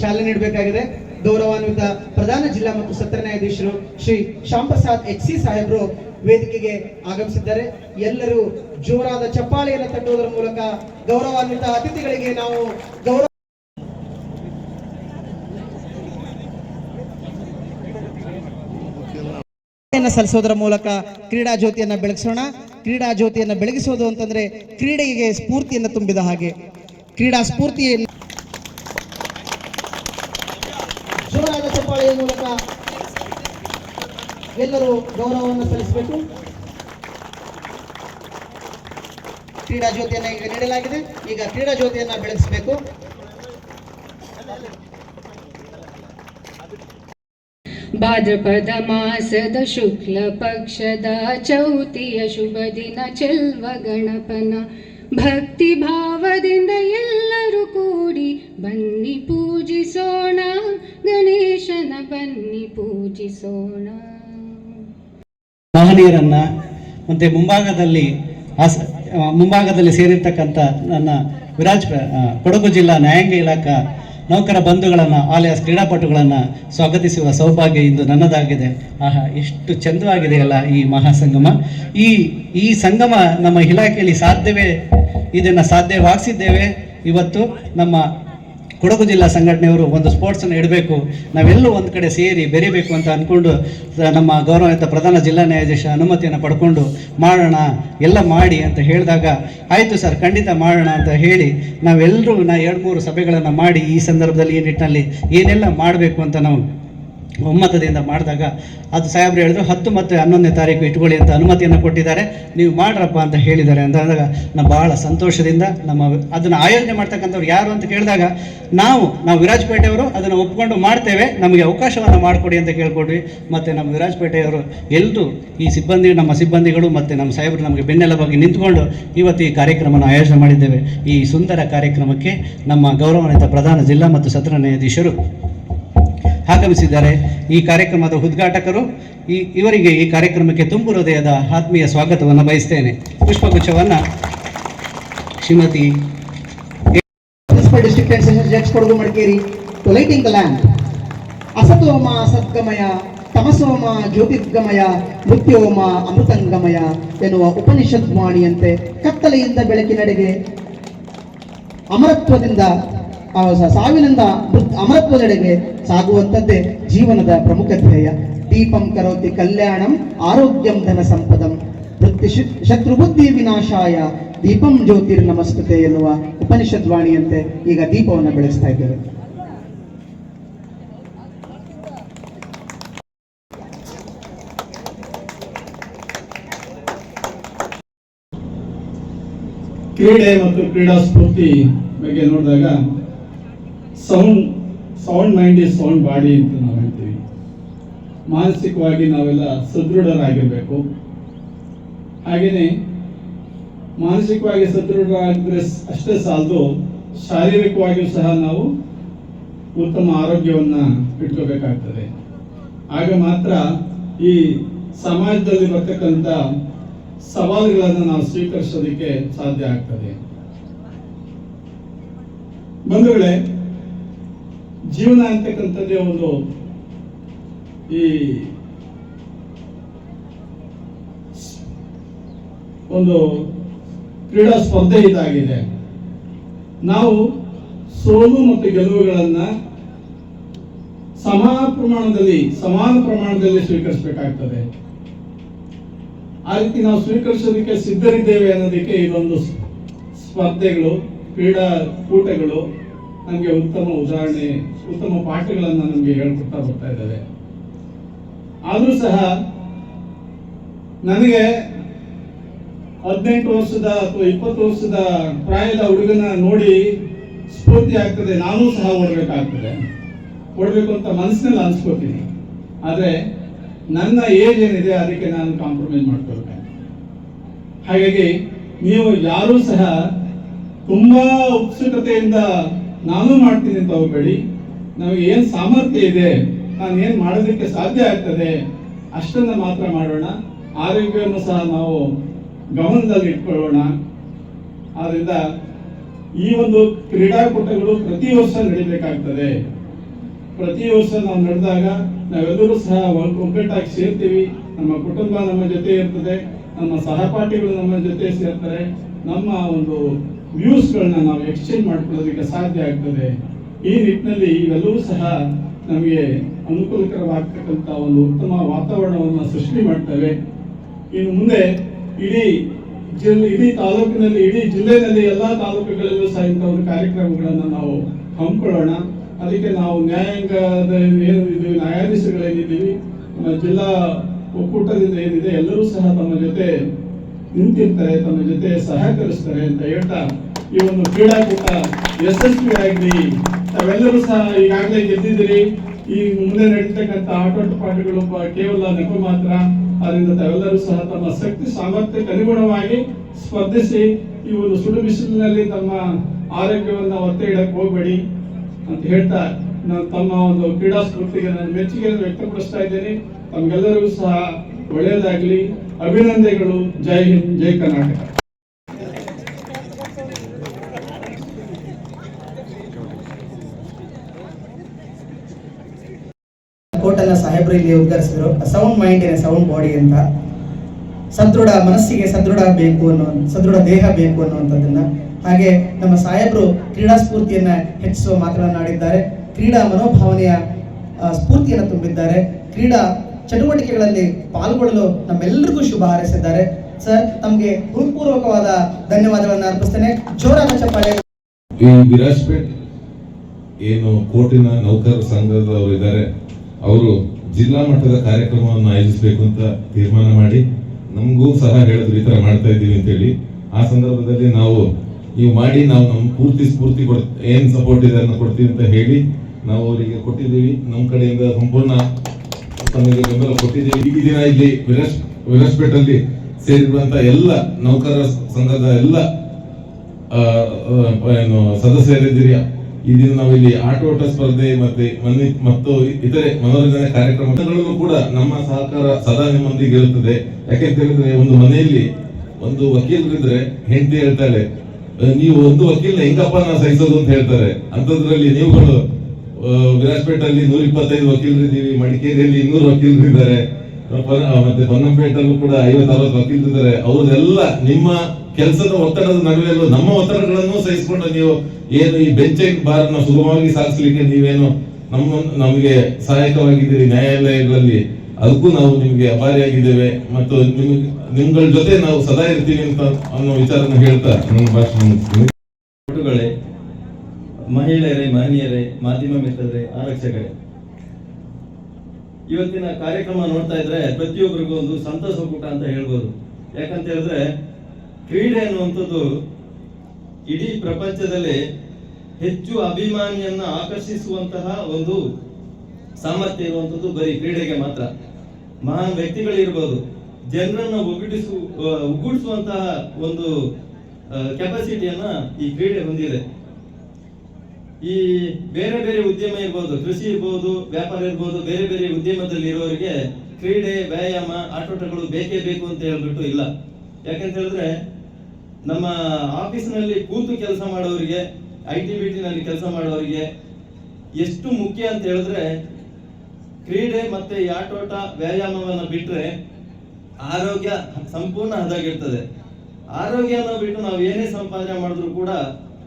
ಚಾಲನೆ ನೀಡಬೇಕಾಗಿದೆ. ಗೌರವಾನ್ವಿತ ಪ್ರಧಾನ ಜಿಲ್ಲಾ ಮತ್ತು ಸತ್ರ ನ್ಯಾಯಾಧೀಶರು ಶ್ರೀ ಶ್ಯಾಮ್ ಪ್ರಸಾದ್ ಎಚ್ ಸಿ ಸಾಹೇಬರು ವೇದಿಕೆಗೆ ಆಗಮಿಸಿದ್ದಾರೆ. ಎಲ್ಲರೂ ಜೋರಾದ ಚಪ್ಪಾಳೆಯನ್ನು ತಟ್ಟುವುದರ ಮೂಲಕ ಗೌರವಾನ್ವಿತ ಅತಿಥಿಗಳಿಗೆ ನಾವು ಗೌರವ ಯನ್ನು ಸಲ್ಲಿಸೋದರ ಮೂಲಕ ಕ್ರೀಡಾ ಜ್ಯೋತಿಯನ್ನು ಬೆಳಗಿಸೋಣ. ಕ್ರೀಡಾ ಜ್ಯೋತಿಯನ್ನು ಬೆಳಗಿಸೋದು ಅಂತಂದ್ರೆ ಕ್ರೀಡೆಗೆ ಸ್ಫೂರ್ತಿಯನ್ನು ತುಂಬಿದ ಹಾಗೆ. ಕ್ರೀಡಾ ಸ್ಫೂರ್ತಿಯನ್ನು ಮೂಲಕ ಎಲ್ಲರೂ ಗೌರವವನ್ನು ಸಲ್ಲಿಸಬೇಕು. ಕ್ರೀಡಾ ಜ್ಯೋತಿಯನ್ನು ಈಗ ನೀಡಲಾಗಿದೆ. ಈಗ ಕ್ರೀಡಾ ಜ್ಯೋತಿಯನ್ನು ಬೆಳಗಿಸಬೇಕು. ಭಾದ್ರಪದ ಮಾಸದ ಶುಕ್ಲ ಪಕ್ಷದ ಚೌತಿಯ ಶುಭ ದಿನ ಚೆಲ್ವ ಗಣಪನ ಭಕ್ತಿ ಭಾವದಿಂದ ಎಲ್ಲರೂ ಕೂಡಿ ಬನ್ನಿ ಪೂಜಿಸೋಣ, ಗಣೇಶನ ಬನ್ನಿ ಪೂಜಿಸೋಣ। ಮಹನೀಯರನ್ನ ಮತ್ತೆ ಮುಂಭಾಗದಲ್ಲಿ ಆಸ, ಮುಂಭಾಗದಲ್ಲಿ ಸೇರಿರ್ತಕ್ಕಂಥ ನನ್ನ ವಿರಾಜ್ ಕೊಡಗು ಜಿಲ್ಲಾ ನ್ಯಾಯಾಂಗ ಇಲಾಖಾ ನೌಕರ ಬಂಧುಗಳನ್ನು ಆಲಿಯಾಸ್ ಕ್ರೀಡಾಪಟುಗಳನ್ನು ಸ್ವಾಗತಿಸುವ ಸೌಭಾಗ್ಯ ಇಂದು ನನ್ನದಾಗಿದೆ. ಆಹಾ, ಎಷ್ಟು ಚಂದವಾಗಿದೆಯಲ್ಲ ಈ ಮಹಾಸಂಗಮ. ಈ ಈ ಸಂಗಮ ನಮ್ಮ ಇಲಾಖೆಯಲ್ಲಿ ಸಾಧ್ಯವೇ, ಇದನ್ನು ಸಾಧ್ಯವಾಗಿಸಿದ್ದೇವೆ. ಇವತ್ತು ನಮ್ಮ ಕೊಡಗು ಜಿಲ್ಲಾ ಸಂಘಟನೆಯವರು ಒಂದು ಸ್ಪೋರ್ಟ್ಸನ್ನು ಇಡಬೇಕು. ನಾವೆಲ್ಲೂ ಒಂದು ಕಡೆ ಸೇರಿ ಬೆರಿಬೇಕು ಅಂತ ಅಂದ್ಕೊಂಡು ನಮ್ಮ ಗೌರವಾನ್ವಿತ ಪ್ರಧಾನ ಜಿಲ್ಲಾ ನ್ಯಾಯಾಧೀಶ ಅನುಮತಿಯನ್ನು ಪಡ್ಕೊಂಡು ಮಾಡೋಣ, ಎಲ್ಲ ಮಾಡಿ ಅಂತ ಹೇಳಿದಾಗ, ಆಯಿತು ಸರ್, ಖಂಡಿತ ಮಾಡೋಣ ಅಂತ ಹೇಳಿ, ನಾವೆಲ್ಲರೂ ನಾ ಎರಡು ಮೂರು ಸಭೆಗಳನ್ನು ಮಾಡಿ ಈ ಸಂದರ್ಭದಲ್ಲಿ ಈ ನಿಟ್ಟಿನಲ್ಲಿ ಏನೆಲ್ಲ ಮಾಡಬೇಕು ಅಂತ ನಾವು ಒಮ್ಮತದಿಂದ ಮಾಡಿದಾಗ ಅದು ಸಾಹೇಬ್ರು ಹೇಳಿದ್ರು, ಹತ್ತು ಮತ್ತು ಹನ್ನೊಂದನೇ ತಾರೀಕು ಇಟ್ಕೊಳ್ಳಿ ಅಂತ ಅನುಮತಿಯನ್ನು ಕೊಟ್ಟಿದ್ದಾರೆ. ನೀವು ಮಾಡ್ರಪ್ಪ ಅಂತ ಹೇಳಿದ್ದಾರೆ ಅಂದಾಗ ನಾವು ಭಾಳ ಸಂತೋಷದಿಂದ ನಮ್ಮ ಅದನ್ನು ಆಯೋಜನೆ ಮಾಡ್ತಕ್ಕಂಥವ್ರು ಯಾರು ಅಂತ ಕೇಳಿದಾಗ ನಾವು ನಾವು ವಿರಾಜಪೇಟೆಯವರು ಅದನ್ನು ಒಪ್ಕೊಂಡು ಮಾಡ್ತೇವೆ, ನಮಗೆ ಅವಕಾಶವನ್ನು ಮಾಡಿಕೊಡಿ ಅಂತ ಕೇಳ್ಕೊಡ್ವಿ. ಮತ್ತು ನಮ್ಮ ವಿರಾಜಪೇಟೆಯವರು ಎಲ್ಲರೂ ಈ ಸಿಬ್ಬಂದಿ, ನಮ್ಮ ಸಿಬ್ಬಂದಿಗಳು ಮತ್ತು ನಮ್ಮ ಸಾಹೇಬರು ನಮಗೆ ಬೆನ್ನೆಲುಬಾಗಿ ನಿಂತ್ಕೊಂಡು ಇವತ್ತು ಈ ಕಾರ್ಯಕ್ರಮವನ್ನು ಆಯೋಜನೆ ಮಾಡಿದ್ದೇವೆ. ಈ ಸುಂದರ ಕಾರ್ಯಕ್ರಮಕ್ಕೆ ನಮ್ಮ ಗೌರವಾನ್ವಿತ ಪ್ರಧಾನ ಜಿಲ್ಲಾ ಮತ್ತು ಸತ್ರ ನ್ಯಾಯಾಧೀಶರು ಆಗಮಿಸಿದ್ದಾರೆ. ಈ ಕಾರ್ಯಕ್ರಮದ ಉದ್ಘಾಟಕರು, ಈ, ಇವರಿಗೆ ಈ ಕಾರ್ಯಕ್ರಮಕ್ಕೆ ತುಂಬು ಹೃದಯದ ಆತ್ಮೀಯ ಸ್ವಾಗತವನ್ನು ಬಯಸ್ತೇನೆ. ಪುಷ್ಪಗುಚ್ಛವನ್ನು ಶ್ರೀಮತಿ ಡಿಸ್ಟ್ರಿಕ್ಟ್ ಮಡಿಕೇರಿ ಲ್ಯಾಂಡ್ ಅಸತೋಮ, ಸದ್ಗಮಯ, ತಮಸೋಮ, ಜ್ಯೋತಿರ್ಗಮಯ, ಮೃತ್ಯೋಮ, ಅಮೃತಂಗಮಯ ಎನ್ನುವ ಉಪನಿಷತ್ ವಾಣಿಯಂತೆ ಕತ್ತಲೆಯಿಂದ ಬೆಳಕಿನಡೆಗೆ ಅಮರತ್ವದಿಂದ ಆ, ಸಾವಿನಿಂದ ಅಮರತ್ವದೆಡೆಗೆ ಸಾಗುವಂಥದ್ದೇ ಜೀವನದ ಪ್ರಮುಖ ಧ್ಯೇಯ. ದೀಪಂ ಕರೋತಿ ಕಲ್ಯಾಣಂ ಆರೋಗ್ಯಂ ಧನ ಸಂಪದಂ. ವೃತ್ತಿ ಶತ್ರು ಶತ್ರುಬುದ್ಧಿ ವಿನಾಶಾಯ. ದೀಪಂ ಜ್ಯೋತಿರ್ ನಮಸ್ಕೃತೆ ಎನ್ನುವ ಉಪನಿಷತ್ ವಾಣಿಯಂತೆ ಈಗ ದೀಪವನ್ನು ಬೆಳೆಸ್ತಾ ಇದ್ದೇವೆ. ಕ್ರೀಡೆ ಮತ್ತು ಕ್ರೀಡಾ ಸ್ಫೂರ್ತಿ ಬಗ್ಗೆ ನೋಡಿದಾಗ sound sound mind is sound body ಅಂತ ನಾವು ಹೇಳ್ತೀವಿ. ಮಾನಸಿಕವಾಗಿ ನಾವೆಲ್ಲ ಸದೃಢರಾಗಿರಬೇಕು. ಹಾಗೆಯೇ ಮಾನಸಿಕವಾಗಿ ಸದೃಢರಾಗಿದ್ರೆ ಅಷ್ಟೇ ಸಾಲದು, ಶಾರೀರಿಕವಾಗಿಯೂ ಸಹ ನಾವು ಉತ್ತಮ ಆರೋಗ್ಯವನ್ನು ಇಟ್ಕೋಬೇಕಾಗ್ತದೆ. ಆಗ ಮಾತ್ರ ಈ ಸಮಾಜದಲ್ಲಿ ಬರ್ತಕ್ಕಂಥ ಸವಾಲುಗಳನ್ನು ನಾವು ಸ್ವೀಕರಿಸೋದಕ್ಕೆ ಸಾಧ್ಯ ಆಗ್ತದೆ. ಬಂಧುಗಳೇ ಜೀವನ ಅಂತಕ್ಕಂಥದ್ದೇ ಒಂದು ಈ ಒಂದು ಕ್ರೀಡಾ ಸ್ಪರ್ಧೆ ಇದಾಗಿದೆ. ನಾವು ಸೋಲು ಮತ್ತು ಗೆಲುವುಗಳನ್ನ ಸಮಾನ ಪ್ರಮಾಣದಲ್ಲಿ ಸಮಾನ ಪ್ರಮಾಣದಲ್ಲಿ ಸ್ವೀಕರಿಸಬೇಕಾಗ್ತದೆ. ಆ ರೀತಿ ನಾವು ಸ್ವೀಕರಿಸೋದಕ್ಕೆ ಸಿದ್ಧರಿದ್ದೇವೆ ಅನ್ನೋದಕ್ಕೆ ಇದೊಂದು ಸ್ಪರ್ಧೆಗಳು, ಕ್ರೀಡಾ ಕೂಟಗಳು ನಮಗೆ ಉತ್ತಮ ಉದಾಹರಣೆ, ಉತ್ತಮ ಪಾಠಗಳನ್ನು ನಮಗೆ ಹೇಳ್ಕೊಡ್ತಾ ಬರ್ತಾ ಇದ್ದಾವೆ ಆದರೂ ಸಹ ನನಗೆ ಹದಿನೆಂಟು ವರ್ಷದ ಅಥವಾ ಇಪ್ಪತ್ತು ವರ್ಷದ ಪ್ರಾಯದ ಹುಡುಗನ ನೋಡಿ ಸ್ಫೂರ್ತಿ ಆಗ್ತದೆ, ನಾನು ಸಹ ಓಡಬೇಕಾಗ್ತದೆ. ಓಡಬೇಕು ಅಂತ ಮನಸ್ಸಿನಲ್ಲಿ ಅನ್ಸ್ಕೋತೀನಿ. ಆದರೆ ನನ್ನ ಏಜ್ ಏನಿದೆ ಅದಕ್ಕೆ ನಾನು ಕಾಂಪ್ರಮೈಸ್ ಮಾಡ್ಕೊಳ್ತೇನೆ. ಹಾಗಾಗಿ ನೀವು ಯಾರೂ ಸಹ ತುಂಬಾ ಉತ್ಸುಕತೆಯಿಂದ ನಾನು ಮಾಡ್ತೀನಿ ಅಂತ ಹೋಗಬೇಡಿ ನಮಗೆ ಏನು ಸಾಮರ್ಥ್ಯ ಇದೆ? ನಾನು ಏನು ಮಾಡೋದಕ್ಕೆ ಸಾಧ್ಯ ಆಗ್ತದೆ? ಅಷ್ಟನ್ನ ಮಾತ್ರ ಮಾಡೋಣ. ಆರೋಗ್ಯವನ್ನು ಸಹ ನಾವು ಗಮನದಲ್ಲಿ ಇಟ್ಕೊಳ್ಳೋಣ. ಆದ್ದರಿಂದ ಈ ಒಂದು ಕ್ರೀಡಾಕೂಟಗಳು ಪ್ರತಿ ವರ್ಷ ನಡಿಬೇಕಾಗ್ತದೆ. ಪ್ರತಿ ವರ್ಷ ನಾವು ನಡೆದಾಗ ನಾವೆಲ್ಲರೂ ಸಹ ಒಗ್- ಒಗ್ಗಟ್ಟಾಗಿ ಸೇರ್ತೀವಿ. ನಮ್ಮ ಕುಟುಂಬ ನಮ್ಮ ಜೊತೆ ಇರ್ತದೆ. ನಮ್ಮ ಸಹಪಾಠಿಗಳು ನಮ್ಮ ಜೊತೆ ಸೇರ್ತಾರೆ. ನಮ್ಮ ಒಂದು ವ್ಯೂಸ್ಗಳನ್ನ ನಾವು ಎಕ್ಸ್ಚೇಂಜ್ ಮಾಡ್ಕೊಳ್ಳೋದಕ್ಕೆ ಸಾಧ್ಯ ಆಗ್ತದೆ. ಈ ನಿಟ್ಟಿನಲ್ಲಿ ಇವೆಲ್ಲವೂ ಸಹ ನಮಗೆ ಅನುಕೂಲಕರವಾಗ್ತಕ್ಕಂಥ ಒಂದು ಉತ್ತಮ ವಾತಾವರಣವನ್ನು ಸೃಷ್ಟಿ ಮಾಡ್ತವೆ. ಇನ್ನು ಮುಂದೆ ಇಡೀ ಜಿಲ್ಲೆ ಇಡೀ ತಾಲೂಕಿನಲ್ಲಿ, ಇಡೀ ಜಿಲ್ಲೆಯಲ್ಲಿ ಎಲ್ಲ ತಾಲೂಕುಗಳಲ್ಲೂ ಸಹ ಇಂಥ ಒಂದು ಕಾರ್ಯಕ್ರಮಗಳನ್ನು ನಾವು ಹಮ್ಮಿಕೊಳ್ಳೋಣ. ಅದಕ್ಕೆ ನಾವು ನ್ಯಾಯಾಂಗದ ಏನು ಇದು ನ್ಯಾಯಾಧೀಶಗಳೇನಿದ್ದೀವಿ ನಮ್ಮ ಜಿಲ್ಲಾ ಒಕ್ಕೂಟದಿಂದ ಏನಿದೆ, ಎಲ್ಲರೂ ಸಹ ತಮ್ಮ ಜೊತೆ ನಿಂತಿರ್ತಾರೆ, ತಮ್ಮ ಜೊತೆ ಸಹಕರಿಸ್ತಾರೆ ಅಂತ ಹೇಳ್ತಾ ಈ ಒಂದು ಕ್ರೀಡಾಕೂಟ ಯಶಸ್ವಿಯಾಗಲಿ ತಾವೆಲ್ಲರೂ ಸಹ ಈಗಾಗಲೇ ಗೆದ್ದಿದ್ದೀರಿ. ಈ ಮುಂದೆ ನಡೀತಕ್ಕಂಥ ಆಟೋಟ ಪಾಠಗಳು ಕೇವಲ ನೆಪ ಮಾತ್ರ. ಅದರಿಂದ ತಾವೆಲ್ಲರೂ ಸಹ ತಮ್ಮ ಶಕ್ತಿ ಸಾಮರ್ಥ್ಯಕ್ಕೆ ಅನುಗುಣವಾಗಿ ಸ್ಪರ್ಧಿಸಿ ಈ ಒಂದು ಸುಡು ಬಿಸಿಲಿನಲ್ಲಿ ತಮ್ಮ ಆರೋಗ್ಯವನ್ನು ಒತ್ತೆ ಇಡಕ್ಕೆ ಹೋಗಬೇಡಿ ಅಂತ ಹೇಳ್ತಾ ನಾನು ತಮ್ಮ ಒಂದು ಕ್ರೀಡಾ ಸ್ಫೂರ್ತಿಗೆ ನಾನು ಮೆಚ್ಚುಗೆಯನ್ನು ವ್ಯಕ್ತಪಡಿಸ್ತಾ ಇದ್ದೇನೆ. ತಮ್ಗೆಲ್ಲರಿಗೂ ಸಹ ಒಳ್ಳೆಯದಾಗಲಿ. ಅಭಿನಂದನೆಗಳು. ಜೈ ಹಿಂದ್, ಜೈ ಕರ್ನಾಟಕ. ಕೋಟನ್ನ ಸಾಹೇಬ್ರು ಇಲ್ಲಿ ಉದ್ಘಾಟಿಸಿದ್ರು. ಸೌಂಡ್ ಮೈಂಡ್ ಏನೇ, ಸೌಂಡ್ ಬಾಡಿ ಅಂತ. ಸದೃಢ ಮನಸ್ಸಿಗೆ ಸದೃಢ ಬೇಕು ಅನ್ನೋ, ಸದೃಢ ದೇಹ ಬೇಕು ಅನ್ನುವಂಥದ್ದನ್ನ. ಹಾಗೆ ನಮ್ಮ ಸಾಹೇಬರು ಕ್ರೀಡಾ ಸ್ಫೂರ್ತಿಯನ್ನ ಹೆಚ್ಚಿಸುವ ಮಾತನಾಡಿದ್ದಾರೆ ಕ್ರೀಡಾ ಮನೋಭಾವನೆಯ ಸ್ಫೂರ್ತಿಯನ್ನು ತುಂಬಿದ್ದಾರೆ. ಕ್ರೀಡಾ ಚಟುವಟಿಕೆಗಳಲ್ಲಿ ಪಾಲ್ಗೊಳ್ಳಲು ನಮ್ಮೆಲ್ಲರಿಗೂ ಶುಭ ಹಾರೈಸಿದ್ದಾರೆ. ಸರ್, ತಮಗೆ ಹೃತ್ಪೂರ್ವಕವಾದ ಧನ್ಯವಾದಗಳನ್ನು ಅರ್ಪಿಸ್ತೇನೆ. ಜೋರಾದ ಚಪ್ಪಾಳೆ. ಈ ವಿರಾಜ್ಪೇಟ್ ಏನು ಕೋಟಿನ ನೌಕರ ಸಂಘದವರು ಇದ್ದಾರೆ. ಅವರು ಜಿಲ್ಲಾ ಮಟ್ಟದ ಕಾರ್ಯಕ್ರಮವನ್ನು ಆಯೋಜಿಸಬೇಕು ಅಂತ ತೀರ್ಮಾನ ಮಾಡಿ ನಮಗೂ ಸಹ ಹೇಳಿದ್ರು ಈ ತರ ಮಾಡ್ತಾ ಇದ್ದೀವಿ ಅಂತೇಳಿ ಆ ಸಂದರ್ಭದಲ್ಲಿ ನಾವು ನೀವು ಮಾಡಿ, ನಾವು ನಮ್ಮ ಪೂರ್ತಿ ಸ್ಫೂರ್ತಿ ಕೊಡ್, ಏನು ಸಪೋರ್ಟ್ ಇದೆ ಅದನ್ನು ಕೊಡ್ತೀವಿ ಅಂತ ಹೇಳಿ ನಾವು ಅವರಿಗೆ ಕೊಟ್ಟಿದ್ದೀವಿ. ನಮ್ಮ ಕಡೆಯಿಂದ ಸಂಪೂರ್ಣ ತಮಗೆ ಬೆಂಬಲ ಕೊಟ್ಟಿದ್ದೀವಿ. ಈ ದಿನ ಇಲ್ಲಿ ವಿರಸ್ ವಿರಸ್ಪೇಟಲ್ಲಿ ಸೇರಿರುವಂತ ಎಲ್ಲ ನೌಕರರ ಸಂಘದ ಎಲ್ಲ ಏನು ಸದಸ್ಯರಿದ್ದೀರಿ. ಈ ದಿನ ನಾವು ಇಲ್ಲಿ ಆಟೋಟ ಸ್ಪರ್ಧೆ ಮತ್ತೆ ಮತ್ತು ಇತರೆ ಮನೋರಂಜನೆ ಕಾರ್ಯಕ್ರಮಗಳನ್ನು ಕೂಡ ನಮ್ಮ ಸಹಕಾರ ಸದಾ ನಿಮ್ಮೊಂದಿಗೆ ಇರುತ್ತದೆ. ಯಾಕೆಂತ ಹೇಳಿದ್ರೆ ಒಂದು ಮನೆಯಲ್ಲಿ ಒಂದು ವಕೀಲರಿದ್ರೆ ಹೆಂಡತಿ ಹೇಳ್ತಾಳೆ "ಅಹ್, ನೀವು ಒಂದು ವಕೀಲ ಹೆಂಗಪ್ಪ ನಾವು ಸಹಿಸೋದು ಅಂತ ಹೇಳ್ತಾರೆ. ಅಂತದ್ರಲ್ಲಿ ನೀವುಗಳು ವಿರಾಜ್ಪೇಟಲ್ಲಿ ನೂರ ಇಪ್ಪತ್ತೈದು ವಕೀಲರಿದ್ದೀವಿ ಮಡಿಕೇರಿಯಲ್ಲಿ ಇನ್ನೂರು ವಕೀಲರಿದ್ದಾರೆ ಮತ್ತೆ ಪೊನ್ನಂಪೇಟಲ್ಲೂ ಕೂಡ ಐವತ್ತು ಅರವತ್ತು ವಕೀಲರಿದ್ದಾರೆ ಅವರೆಲ್ಲ ನಿಮ್ಮ ಕೆಲಸದ ಒತ್ತಡದ ನಡುವೆಲ್ಲೂ ನಮ್ಮ ಒತ್ತಡಗಳನ್ನು ಸಹಿಸಿಕೊಂಡು ನೀವು ಏನು ಈ ಬೆಂಚಿಂಗ್ ಬಾರ್ನ ಸುಗಮವಾಗಿ ಸಾಗಿಸ್ಲಿಕ್ಕೆ ನೀವೇನು ನಮ್ಮ, ನಮಗೆ ಸಹಾಯಕವಾಗಿದ್ದೀರಿ ನ್ಯಾಯಾಲಯಗಳಲ್ಲಿ, ಅದಕ್ಕೂ ನಾವು ನಿಮಗೆ ಅಪಾರಿಯಾಗಿದ್ದೇವೆ ಮತ್ತು ನಿಮ್ಗೆ ನಿಮ್ಗಳ ಜೊತೆ ನಾವು ಸದಾ ಇರ್ತೀವಿ ಅಂತ ಅನ್ನೋ ವಿಚಾರನ ಹೇಳ್ತಾ ನನ್ನ ಭಾಷಣ ಮುಗಿಸ್ತೀನಿ. ಮಹಿಳೆಯರೇ ಮಹನೀಯರೇ ಮಾಧ್ಯಮ ಮಿತ್ರರೇ, ಆರಕ್ಷಕರೇ, ಇವತ್ತಿನ ಕಾರ್ಯಕ್ರಮ ನೋಡ್ತಾ ಇದ್ರೆ ಪ್ರತಿಯೊಬ್ಬರಿಗೂ ಒಂದು ಸಂತಸ ಕೂಟ ಅಂತ ಹೇಳ್ಬೋದು. ಯಾಕಂತ ಹೇಳಿದ್ರೆ ಕ್ರೀಡೆ ಅನ್ನುವಂಥದ್ದು ಇಡೀ ಪ್ರಪಂಚದಲ್ಲಿ ಹೆಚ್ಚು ಅಭಿಮಾನಿಯನ್ನ ಆಕರ್ಷಿಸುವಂತಹ ಒಂದು ಸಾಮರ್ಥ್ಯ ಇರುವಂಥದ್ದು ಬರೀ ಕ್ರೀಡೆಗೆ ಮಾತ್ರ. ಮಹಾನ್ ವ್ಯಕ್ತಿಗಳಿರ್ಬೋದು, ಜನರನ್ನು ಒಗ್ಗೂಡಿಸು ಒಗ್ಗೂಡಿಸುವಂತಹ ಒಂದು ಕೆಪಾಸಿಟಿಯನ್ನ ಈ ಕ್ರೀಡೆ ಹೊಂದಿದೆ. ಈ ಬೇರೆ ಬೇರೆ ಉದ್ಯಮ ಇರ್ಬೋದು, ಕೃಷಿ ಇರ್ಬೋದು, ವ್ಯಾಪಾರ ಇರ್ಬೋದು, ಬೇರೆ ಬೇರೆ ಉದ್ಯಮದಲ್ಲಿ ಇರೋರಿಗೆ ಕ್ರೀಡೆ, ವ್ಯಾಯಾಮ, ಆಟೋಟಗಳು ಬೇಕೇ ಬೇಕು ಅಂತ ಹೇಳ್ಬಿಟ್ಟು ಇಲ್ಲ. ಯಾಕಂತ ಹೇಳಿದ್ರೆ ನಮ್ಮ ಆಫೀಸ್ನಲ್ಲಿ ಕೂತು ಕೆಲಸ ಮಾಡೋರಿಗೆ ಐ ಟಿ ಬಿ ಟಿನಲ್ಲಿ ಕೆಲಸ ಮಾಡೋರಿಗೆ ಎಷ್ಟು ಮುಖ್ಯ ಅಂತ ಹೇಳಿದ್ರೆ, ಕ್ರೀಡೆ ಮತ್ತೆ ಈ ಆಟೋಟ ಬಿಟ್ಟರೆ ಆರೋಗ್ಯ ಸಂಪೂರ್ಣ ಹದಾಗಿರ್ತದೆ ಆರೋಗ್ಯನ ಬಿಟ್ಟು ನಾವು ಏನೇ ಸಂಪಾದನೆ ಮಾಡಿದ್ರು ಕೂಡ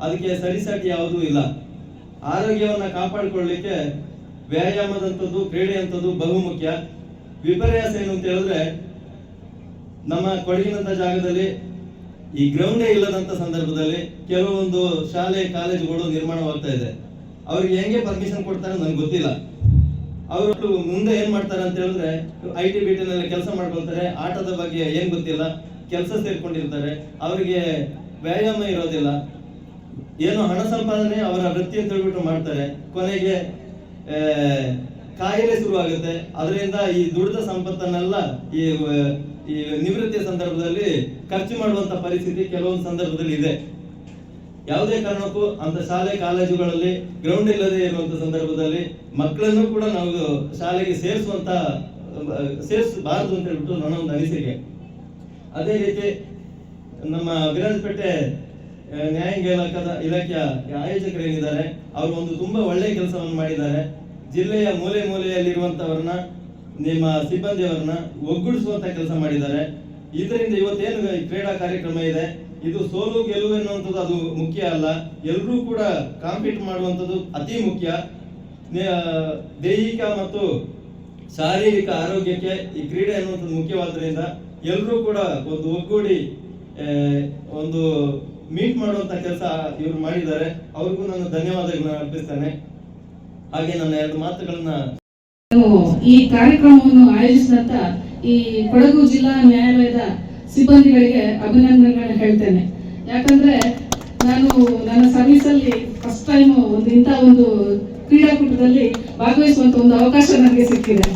ಅದಕ್ಕೆ ಸರಿಸಾಟಿ ಯಾವುದೂ ಇಲ್ಲ. ಆರೋಗ್ಯವನ್ನು ಕಾಪಾಡಿಕೊಳ್ಳಿಕ್ಕೆ ವ್ಯಾಯಾಮದಂಥದ್ದು ಕ್ರೀಡೆ ಅಂಥದ್ದು ಬಹುಮುಖ್ಯ ವಿಪರ್ಯಾಸ ಏನು ಅಂತ ಹೇಳಿದ್ರೆ, ನಮ್ಮ ಕೊಡಗಿನಂಥ ಜಾಗದಲ್ಲಿ ಈ ಗ್ರೌಂಡೇ ಇಲ್ಲದಂತ ಸಂದರ್ಭದಲ್ಲಿ ಕೆಲವೊಂದು ಶಾಲೆ, ಕಾಲೇಜುಗಳು ನಿರ್ಮಾಣವಾಗ್ತಾ ಇದೆ. ಅವ್ರಿಗೆ ಹೆಂಗೆ ಪರ್ಮಿಷನ್ ಕೊಡ್ತಾರೆ ನನಗೆ ಗೊತ್ತಿಲ್ಲ. ಅವರು ಮುಂದೆ ಏನ್ ಮಾಡ್ತಾರೆ ಅಂತ ಹೇಳಿದ್ರೆ, ಐ ಟಿ ಬಿ ಟಿನಲ್ಲಿ ಕೆಲಸ ಮಾಡ್ಕೊಳ್ತಾರೆ ಆಟದ ಬಗ್ಗೆ ಏನ್ ಗೊತ್ತಿಲ್ಲ, ಕೆಲಸ ಸೇರ್ಕೊಂಡಿರ್ತಾರೆ, ಅವರಿಗೆ ವ್ಯಾಯಾಮ ಇರೋದಿಲ್ಲ. ಏನೋ ಹಣ ಸಂಪಾದನೆ ಅವರ ವೃತ್ತಿ ಅಂತ ಹೇಳ್ಬಿಟ್ಟು ಮಾಡ್ತಾರೆ. ಕೊನೆಗೆ ಕಾಯಿಲೆ ಶುರುವಾಗುತ್ತೆ. ಅದರಿಂದ ಈ ದುಡಿದ ಸಂಪತ್ತನ್ನೆಲ್ಲ ಈ ಈ ನಿವೃತ್ತಿಯ ಸಂದರ್ಭದಲ್ಲಿ ಖರ್ಚು ಮಾಡುವಂತ ಪರಿಸ್ಥಿತಿ ಕೆಲವೊಂದು ಸಂದರ್ಭದಲ್ಲಿ ಇದೆ. ಯಾವುದೇ ಕಾರಣಕ್ಕೂ ಅಂತ ಶಾಲೆ, ಕಾಲೇಜುಗಳಲ್ಲಿ ಗ್ರೌಂಡ್ ಇಲ್ಲದೆ ಇರುವಂತ ಸಂದರ್ಭದಲ್ಲಿ ಮಕ್ಕಳನ್ನು ಕೂಡ ನಾವು ಶಾಲೆಗೆ ಸೇರಿಸುವಂತ, ಸೇರಿಸಬಾರದು ಅಂತ ಹೇಳ್ಬಿಟ್ಟು ನನ್ನ ಒಂದು ಅನಿಸಿಕೆ. ಅದೇ ರೀತಿ ನಮ್ಮ ವಿರಾಜಪೇಟೆ, ನ್ಯಾಯಾಂಗ ಇಲಾಖದ, ಇಲಾಖೆಯ ಆಯೋಜಕರೇನಿದ್ದಾರೆ ಅವರು ಒಂದು ತುಂಬಾ ಒಳ್ಳೆಯ ಕೆಲಸವನ್ನು ಮಾಡಿದ್ದಾರೆ. ಜಿಲ್ಲೆಯ ಮೂಲೆ ಮೂಲೆಯಲ್ಲಿರುವಂತವರನ್ನ ನಿಮ್ಮ ಸಿಬ್ಬಂದಿಯವರನ್ನ ಒಗ್ಗೂಡಿಸುವಂತ ಕೆಲಸ ಮಾಡಿದ್ದಾರೆ. ಇದರಿಂದ ಇವತ್ತೇನು ಕ್ರೀಡಾ ಕಾರ್ಯಕ್ರಮ ಇದೆ? ಇದು ಸೋಲು ಗೆಲುವು ಎನ್ನುವಂಥದ್ದು ಅದು ಮುಖ್ಯ ಅಲ್ಲ. ಎಲ್ಲರೂ ಕೂಡ ಕಾಂಪೀಟ್ ಮಾಡುವಂಥದ್ದು ಅತಿ ಮುಖ್ಯ. ದೈಹಿಕ ಮತ್ತು ಶಾರೀರಿಕ ಆರೋಗ್ಯಕ್ಕೆ ಈ ಕ್ರೀಡೆ ಎನ್ನುವಂಥದ್ದು ಮುಖ್ಯವಾದ್ದರಿಂದ ಎಲ್ಲರೂ ಕೂಡ ಒಂದು ಒಗ್ಗೂಡಿ ಒಂದು ಮೀಟ್ ಮಾಡುವಂಥ ಕೆಲಸ ಇವರು ಮಾಡಿದ್ದಾರೆ. ಅವ್ರಿಗೂ ನಾನು ಧನ್ಯವಾದಗಳನ್ನ ಅರ್ಪಿಸ್ತೇನೆ. ಹಾಗೆ ನನ್ನ ಎರಡು ಮಾತುಗಳನ್ನ ಈ ಕಾರ್ಯಕ್ರಮವನ್ನು ಆಯೋಜಿಸಿದಂತ ಈ ಕೊಡಗು ಜಿಲ್ಲಾ ನ್ಯಾಯಾಲಯದ ಸಿಬ್ಬಂದಿಗಳಿಗೆ ಅಭಿನಂದನೆಗಳನ್ನ ಹೇಳ್ತೇನೆ. ಯಾಕಂದ್ರೆ ನಾನು ನನ್ನ ಸರ್ವಿಸ್ ಅಲ್ಲಿ ಫಸ್ಟ್ ಟೈಮ್ ಒಂದು ಇಂಥ ಒಂದು ಕ್ರೀಡಾಕೂಟದಲ್ಲಿ ಭಾಗವಹಿಸುವಂತ ಒಂದು ಅವಕಾಶ ನನಗೆ ಸಿಕ್ಕಿದೆ.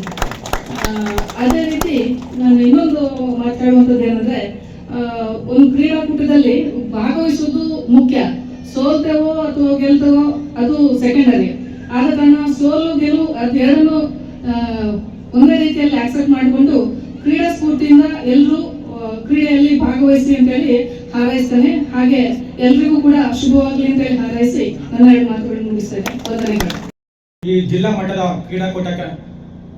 ಅದೇ ರೀತಿ ನಾನು ಇನ್ನೊಂದು ಮಾತಾಡುವಂಥದ್ದು ಏನಂದ್ರೆ ಒಂದು ಕ್ರೀಡಾಕೂಟದಲ್ಲಿ ಭಾಗವಹಿಸುವುದು ಮುಖ್ಯ. ಸೋಲ್ತೇವೋ ಅಥವಾ ಗೆಲ್ತೇವೋ ಅದು ಸೆಕೆಂಡರಿ ಕಾರಣ ಸೋಲು, ಗೆಲುವು ಅದೆರಡನ್ನು ಒಂದೇ ರೀತಿಯಲ್ಲಿ ಆಕ್ಸೆಪ್ಟ್ ಮಾಡಿಕೊಂಡು ಕ್ರೀಡಾ ಸ್ಫೂರ್ತಿಯಿಂದ ಎಲ್ಲರೂ ಕ್ರೀಡೆಯಲ್ಲಿ ಭಾಗವಹಿಸಿ ಅಂತ ಹೇಳಿ ಹಾರೈಸ್ತಾನೆ. ಹಾಗೆ ಎಲ್ರಿಗೂ ಕೂಡ ಶುಭವಾಗಲಿ ಅಂತೇಳಿ ಹಾರೈಸಿ ನನ್ನ ಎರಡು ಮಾತುಗಳನ್ನು ಮುಗಿಸ್ತೇನೆ ವಂದನೆಗಳು. ಈ ಜಿಲ್ಲಾ ಮಟ್ಟದ ಕ್ರೀಡಾಕೂಟಕ್ಕೆ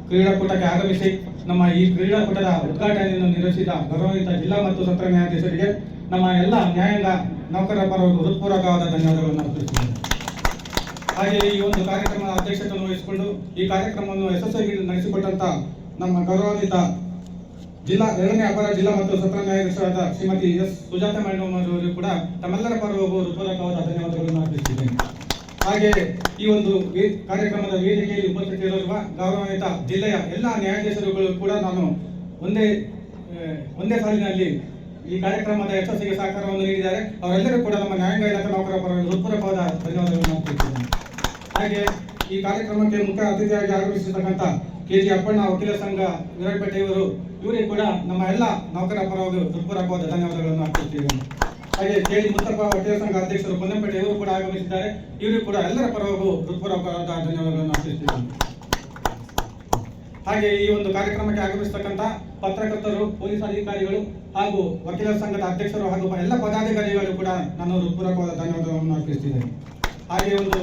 ಕ್ರೀಡಾಕೂಟಕ್ಕೆ ಆಗಮಿಸಿ ನಮ್ಮ ಈ ಕ್ರೀಡಾಕೂಟದ ಉದ್ಘಾಟನೆಯನ್ನು ನಿರ್ವಹಿಸಿದ ಗೌರವಿತ ಜಿಲ್ಲಾ ಮತ್ತು ಸತ್ರ ನ್ಯಾಯಾಧೀಶರಿಗೆ ನಮ್ಮ ಎಲ್ಲ ನ್ಯಾಯಾಂಗ ನೌಕರರ ಪರವಾಗಿ ಹೃತ್ಪೂರ್ವಕವಾದ ಧನ್ಯವಾದಗಳನ್ನು ಅರ್ಪಿಸುತ್ತೇನೆ. ಹಾಗೆ ಈ ಒಂದು ಕಾರ್ಯಕ್ರಮದ ಅಧ್ಯಕ್ಷತೆಯನ್ನು ವಹಿಸಿಕೊಂಡು ಈ ಕಾರ್ಯಕ್ರಮವನ್ನು ಯಶಸ್ವಿಯಾಗಿ ನಡೆಸಿಕೊಟ್ಟಂತ ನಮ್ಮ ಗೌರವಾನ್ವಿತ ಜಿಲ್ಲಾ ಎರಡನೇ ಅಪರ ಜಿಲ್ಲಾ ಮತ್ತು ಸತ್ರ ನ್ಯಾಯಾಧೀಶರಾದ ಶ್ರೀಮತಿ ಎಸ್ ಸುಜಾತ ಮೇಡಮ್ ಕೂಡ ತಮ್ಮೆಲ್ಲರ ಪರವಾಗಿ ಹೃತ್ಪೂರ್ವಕವಾದ ಧನ್ಯವಾದಗಳನ್ನು ಅರ್ಪಿಸುತ್ತೇನೆ. ಹಾಗೆ ಈ ಒಂದು ಕಾರ್ಯಕ್ರಮದ ವೇದಿಕೆಯಲ್ಲಿ ಉಪಸ್ಥಿತರಿರುವ ಗೌರವಾನ್ವಿತ ಜಿಲ್ಲೆಯ ಎಲ್ಲ ನ್ಯಾಯಾಧೀಶರುಗಳು ಕೂಡ ನಾನು ಒಂದೇ ಒಂದೇ ಸಾಲಿನಲ್ಲಿ ಈ ಕಾರ್ಯಕ್ರಮದ ಯಶಸ್ಸಿಗೆ ಸಹಕಾರವನ್ನು ನೀಡಿದ್ದಾರೆ. ಅವರೆಲ್ಲರೂ ಕೂಡ ನಮ್ಮ ನ್ಯಾಯಾಂಗ ಇಲಾಖೆ ನೌಕರರ ಪರವಾಗಿ ಹೃತ್ಪೂರ್ವಕವಾದ ಧನ್ಯವಾದಗಳನ್ನು ಹಾಗೆ ಈ ಕಾರ್ಯಕ್ರಮಕ್ಕೆ ಮುಖ್ಯ ಅತಿಥಿಯಾಗಿ ಆಗಮಿಸಿರ್ತಕ್ಕಂಥ ಕೆ ಜಿ ಅಪ್ಪಣ್ಣ ವಕೀಲ ಸಂಘ ವಿರಾಜಪೇಟೆ ಇವರು ಇವರಿಗೆ ಕೂಡ ನಮ್ಮ ಎಲ್ಲ ನೌಕರ ಪರವಾಗಿ ಹೃತ್ಪೂರ್ವಕವಾದ ಧನ್ಯವಾದಗಳನ್ನು ಅರ್ಪಿಸುತ್ತೇವೆ ಹಾಗೆ ಕೆ ಜಿ ಮುತ್ತಪ್ಪ ವಕೀಲ ಸಂಘ ಅಧ್ಯಕ್ಷರು ಪೊನ್ನಂಪೇಟೆ ಇವರು ಕೂಡ ಆಗಮಿಸಿದ್ದಾರೆ. ಇವರಿಗೂ ಕೂಡ ಎಲ್ಲರ ಪರವಾಗೂ ಹೃತ್ಪೂರ್ವಕವಾದ ಧನ್ಯವಾದಗಳನ್ನು ಅರ್ಪಿಸುತ್ತೇವೆ ಹಾಗೆ ಈ ಒಂದು ಕಾರ್ಯಕ್ರಮಕ್ಕೆ ಆಗಮಿಸ್ತಕ್ಕಂಥ ಪತ್ರಕರ್ತರು, ಪೊಲೀಸ್ ಅಧಿಕಾರಿಗಳು ಹಾಗೂ ವಕೀಲರ ಸಂಘದ ಅಧ್ಯಕ್ಷರು ಹಾಗೂ ಎಲ್ಲ ಪದಾಧಿಕಾರಿಗಳು ಕೂಡ ನಾನು ಹೃತ್ಪೂರ್ವಕವಾದ ಧನ್ಯವಾದಗಳನ್ನು ಅರ್ಪಿಸುತ್ತಿದ್ದೇನೆ ಹಾಗೆ ಒಂದು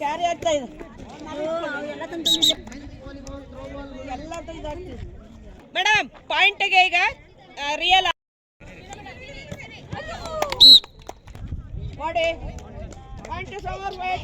ಕ್ಯಾರಿ ಆಗ್ತಾ ಇದೆ ಮೇಡಮ್ ಪಾಯಿಂಟ್ಗೆ ಈಗ ರಿಯಲ್ ಮಾಡಿ ಪಾಯಿಂಟ್ ಸವರ್ ವಾಲಿಬಾಲ್